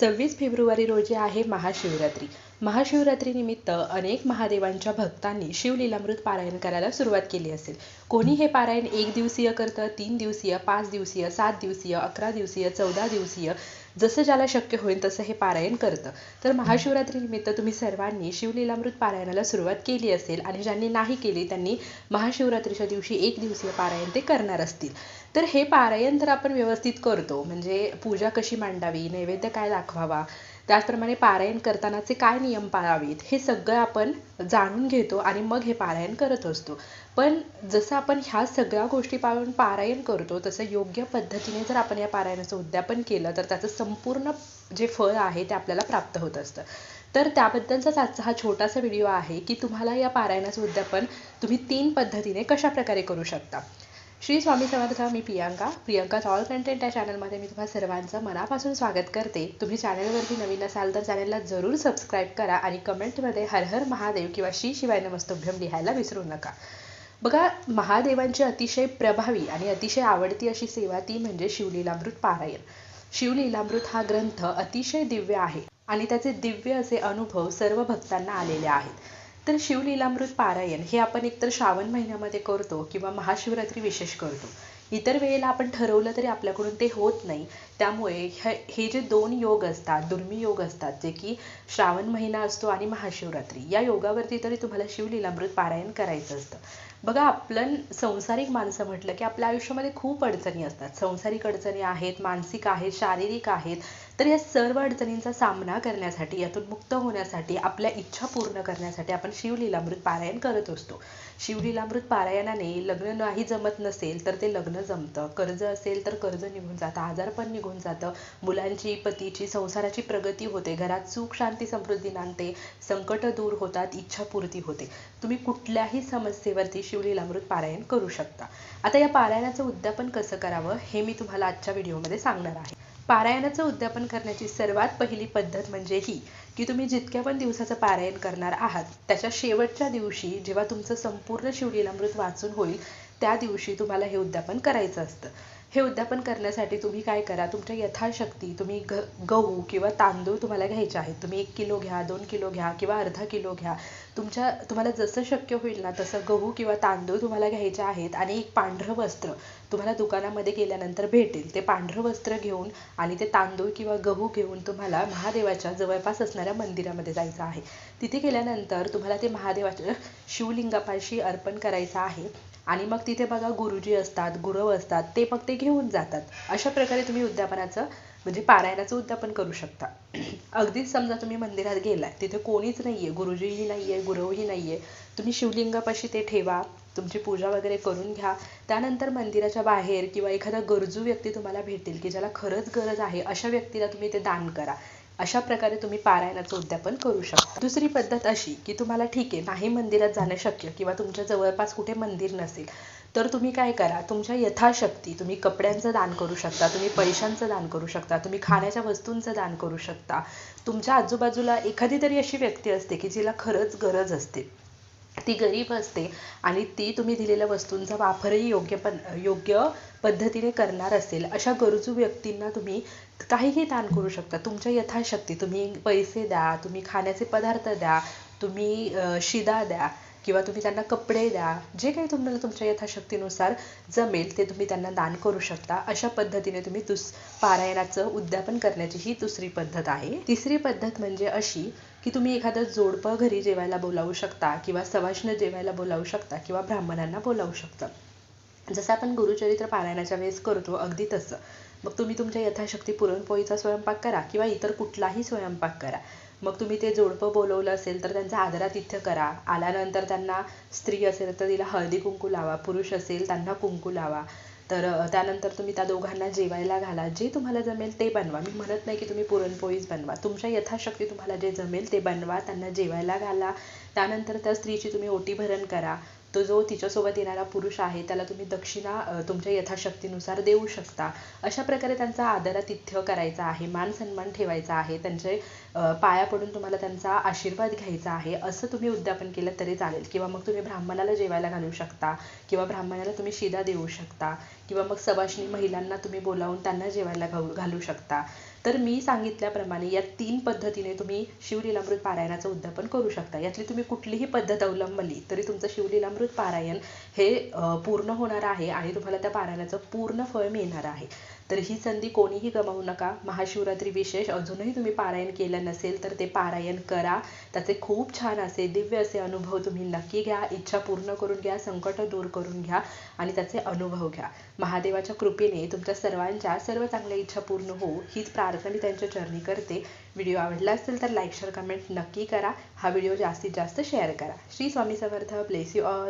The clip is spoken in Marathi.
सव्वीस फेब्रुवारी रोजी आहे महाशिवरात्री. महाशिवरात्रीनिमित्त अनेक महादेवांच्या भक्तांनी शिवलीलामृत पारायण करायला सुरुवात केली असेल. कोणी हे पारायण एक दिवसीय करतं तीन दिवसीय पाच दिवसीय सात दिवसीय अकरा दिवसीय चौदा दिवसीय जसं ज्याला शक्य होईल तसं हे पारायण करतं. तर महाशिवरात्रीनिमित्त तुम्ही सर्वांनी शिवलीलामृत पारायणाला सुरुवात केली असेल आणि ज्यांनी नाही केली त्यांनी महाशिवरात्रीच्या दिवशी एक दिवसीय पारायण ते करणार असतील. तर हे पारायण तर आपण व्यवस्थित करतो. म्हणजे पूजा कशी मांडावी नैवेद्य काय दाखवावा त्याचप्रमाणे पारायण करतानाचे काय नियम पाळावेत हे सगळं आपण जाणून घेतो आणि मग हे पारायण करत असतो. पण जसं आपण ह्या सगळ्या गोष्टी पाळून पारायण करतो तसं योग्य पद्धतीने जर आपण या पारायणाचं उद्यापन केलं तर त्याचं संपूर्ण जे फळ आहे ते आपल्याला प्राप्त होत असतं. तर त्याबद्दलचाच आजचा हा छोटासा व्हिडिओ आहे की तुम्हाला या पारायणाचं उद्यापन तुम्ही तीन पद्धतीने कशा प्रकारे करू शकता. श्री स्वामी समर्थ मी प्रियांका. प्रियांका ऑल कंटेंट या चॅनलमध्ये मी तुम्हा सर्वांचं मनापासून स्वागत करते. तुम्ही चॅनलवरती नवीन असाल तर चॅनलला जरूर सबस्क्राईब करा आणि कमेंटमध्ये हर हर महादेव किंवा श्री शिवाय नमस्तभ्यम लिहायला विसरू नका. बघा महादेवांची अतिशय प्रभावी आणि अतिशय आवडती अशी सेवा ती म्हणजे शिवलीलामृत पारायण. शिवलीलामृत हा ग्रंथ अतिशय दिव्य आहे आणि त्याचे दिव्य असे अनुभव सर्व भक्तांना आलेले आहेत. तर शिवलीलामृत पारायण हे आपण एकतर श्रावण महिन्यामध्ये करतो किंवा महाशिवरात्री विशेष करतो. इतर वेळेला आपण ठरवलं तरी आपल्याकडून ते होत नाही. त्यामुळे हे जे दोन योग असतात दुर्मी योग असतात जे की श्रावण महिना असतो आणि महाशिवरात्री या योगावरती तरी तुम्हाला शिवलीलामृत पारायण करायचं असतं. बघा आपण संसारिक माणसं म्हटलं की आपल्या आयुष्यामध्ये खूप अडचणी असतात. संसारिक अडचणी आहेत मानसिक आहेत शारीरिक आहेत. तर या सर्व अडचणींचा सामना करण्यासाठी यातून मुक्त होण्यासाठी आपल्या इच्छा पूर्ण करण्यासाठी आपण शिवलीलामृत पारायण करत असतो. शिवलीलामृत पारायणाने लग्न नाही जमत नसेल तर ते लग्न जमतं. कर्ज असेल तर कर्ज निघून जातं आजारपण निघून जातं. मुलांची पतीची संसाराची प्रगती होते. घरात सुख शांती समृद्धी नांदते. संकट दूर होतात इच्छापूर्ती होते. तुम्ही कुठल्याही समस्येवरती शिवलीलामृत पारायण करू शकता. आता या पारायणाचं उद्यापन कसं करावं हे मी तुम्हाला आजच्या व्हिडिओमध्ये सांगणार आहे. पारायणाचं उद्यापन करण्याची सर्वात पहिली पद्धत म्हणजे ही की तुम्ही जितक्या पण दिवसाचं पारायण करणार आहात त्याच्या शेवटच्या दिवशी जेव्हा तुमचं संपूर्ण शिवलीलामृत वाचून होईल त्या दिवशी तुम्हाला हे उद्यापन करायचं असतं. हे उद्यापन करण्यासाठी तुम्ही काय करा? तुमच्या यथाशक्ती तुम्ही घ गहू किंवा तांदूळ तुम्हाला घ्यायचे आहेत. तुम्ही एक किलो घ्या दोन किलो घ्या किंवा अर्धा किलो घ्या. तुमच्या तुम्हाला जसं शक्य होईल ना तसं गहू किंवा तांदूळ तुम्हाला घ्यायचे आहेत आणि एक पांढरं वस्त्र तुम्हाला दुकानामध्ये गेल्यानंतर भेटेल. ते पांढरं वस्त्र घेऊन आणि ते तांदूळ किंवा गहू घेऊन तुम्हाला महादेवाच्या जवळपास असणाऱ्या मंदिरामध्ये जायचं आहे. तिथे गेल्यानंतर तुम्हाला ते महादेवाच्या शिवलिंगापाशी अर्पण करायचं आहे. आणि मग तिथे बघा गुरुजी असतात गुरव असतात ते मग ते घेऊन जातात. अशा प्रकारे तुम्ही उद्यापनाचं म्हणजे पारायणाचं उद्यापन करू शकता. अगदीच समजा तुम्ही मंदिरात गेलाय तिथे कोणीच नाहीये गुरुजीही नाहीये गुरवही नाहीये. तुम्ही शिवलिंगापाशी ते ठेवा तुमची पूजा वगैरे करून घ्या. त्यानंतर मंदिराच्या बाहेर किंवा एखादा गरजू व्यक्ती तुम्हाला भेटेल की ज्याला खरंच गरज आहे अशा व्यक्तीला तुम्ही ते दान करा. अशा प्रकारे तुम्ही पारायणाचं उद्यापन करू शकता. दुसरी पद्धत अशी की तुम्हाला ठीक आहे नाही मंदिरात जाणं शक्य किंवा तुमच्या जवळपास कुठे मंदिर नसेल तर तुम्ही काय करा तुमच्या यथाशक्ती तुम्ही कपड्यांचं दान करू शकता तुम्ही पैशांचं दान करू शकता तुम्ही खाण्याच्या वस्तूंचं दान करू शकता. तुमच्या आजूबाजूला एखादी तरी अशी व्यक्ती असते की जिला खरंच गरज असते. ती गरीब असते आणि ती तुम्ही दिलेल्या वस्तूंचा वापरही योग्य पण योग्य पद्धतीने करणार असेल अशा गरजू व्यक्तींना तुम्ही काहीही दान करू शकता. तुमच्या यथाशक्ती तुम्ही पैसे द्या तुम्ही खाण्याचे पदार्थ द्या तुम्ही शिदा द्या किंवा तुम्ही त्यांना कपडे द्या जे काही तुम्हाला तुमच्या यथाशक्तीनुसार जमेल ते तुम्ही त्यांना दान करू शकता. अशा पद्धतीने तुम्ही दुस पारायणाचं उद्यापन करण्याची ही दुसरी पद्धत आहे. तिसरी पद्धत म्हणजे अशी की तुम्ही एखादं जोडपं घरी जेवायला बोलावू शकता किंवा सवाष्ण जेवायला बोलावू शकता किंवा ब्राह्मणांना बोलावू शकता. जसं आपण गुरुचरित्र पारायणाच्या वेळेस करतो अगदी तसं. मग तुम्ही तुमच्या यथाशक्ती पुरणपोळीचा स्वयंपाक करा किंवा इतर कुठलाही स्वयंपाक करा. मग तुम्ही ते जोडपं बोलवलं असेल तर त्यांचा आदरातिथ्य करा. आल्यानंतर त्यांना स्त्री असेल तर तिला हळदी कुंकू लावा पुरुष असेल त्यांना कुंकू लावा. तर त्यानंतर तुम्ही त्या दोघांना जेवायला घाला. जे तुम्हाला जमेल ते बनवा. मी म्हणत नाही की तुम्ही पुरणपोळीच बनवा. तुमच्या यथाशक्ती तुम्हाला जे जमेल ते बनवा. त्यांना जेवायला घाला. त्यानंतर त्या स्त्रीची तुम्ही ओटीभरण करा. तो जो तिच्यासोबत येणारा पुरुष आहे त्याला तुम्ही दक्षिणा तुमच्या यथाशक्तीनुसार देऊ शकता. अशा प्रकारे त्यांचा आदरातिथ्य करायचा आहे मान सन्मान ठेवायचा आहे त्यांचे पाया पडून तुम्हाला त्यांचा आशीर्वाद घ्यायचा आहे असं तुम्ही उद्यापन केलं तरी चालेल. किंवा मग तुम्ही ब्राह्मणाला जेवायला घालू शकता किंवा ब्राह्मणाला तुम्ही शिदा देऊ शकता किंवा मग सवाष्णी महिलांना तुम्ही बोलावून त्यांना जेवायला घालू घालू शकता. तर मी सांगितल्याप्रमाणे या तीन पद्धतीने तुम्ही शिवलीलामृत पारायणाचं उद्यापन करू शकता. यातली तुम्ही कुठलीही पद्धत अवलंबली तरी तुमचं शिवलीलामृत पारायण हे पूर्ण होणार आहे आणि तुम्हाला त्या पारायणाचं पूर्ण फळ मिळणार आहे. तर ही संधी कोणीही गमावू नका. महाशिवरात्री विशेष अजूनही तुम्ही पारायण केलं नसेल तर ते पारायण करा. त्याचे खूप छान असे दिव्य असे अनुभव तुम्ही नक्की घ्या. इच्छा पूर्ण करून घ्या संकट दूर करून घ्या आणि त्याचे अनुभव घ्या. महादेवाच्या कृपेने तुमच्या सर्वांच्या सर्व चांगल्या इच्छा पूर्ण हो हीच प्रार्थना मी त्यांच्या चरणी करते. व्हिडिओ आवडला असेल तर लाईक शेअर कमेंट नक्की करा. हा व्हिडिओ जास्तीत जास्त शेअर करा. Shri Swami Samarth. Bless you all.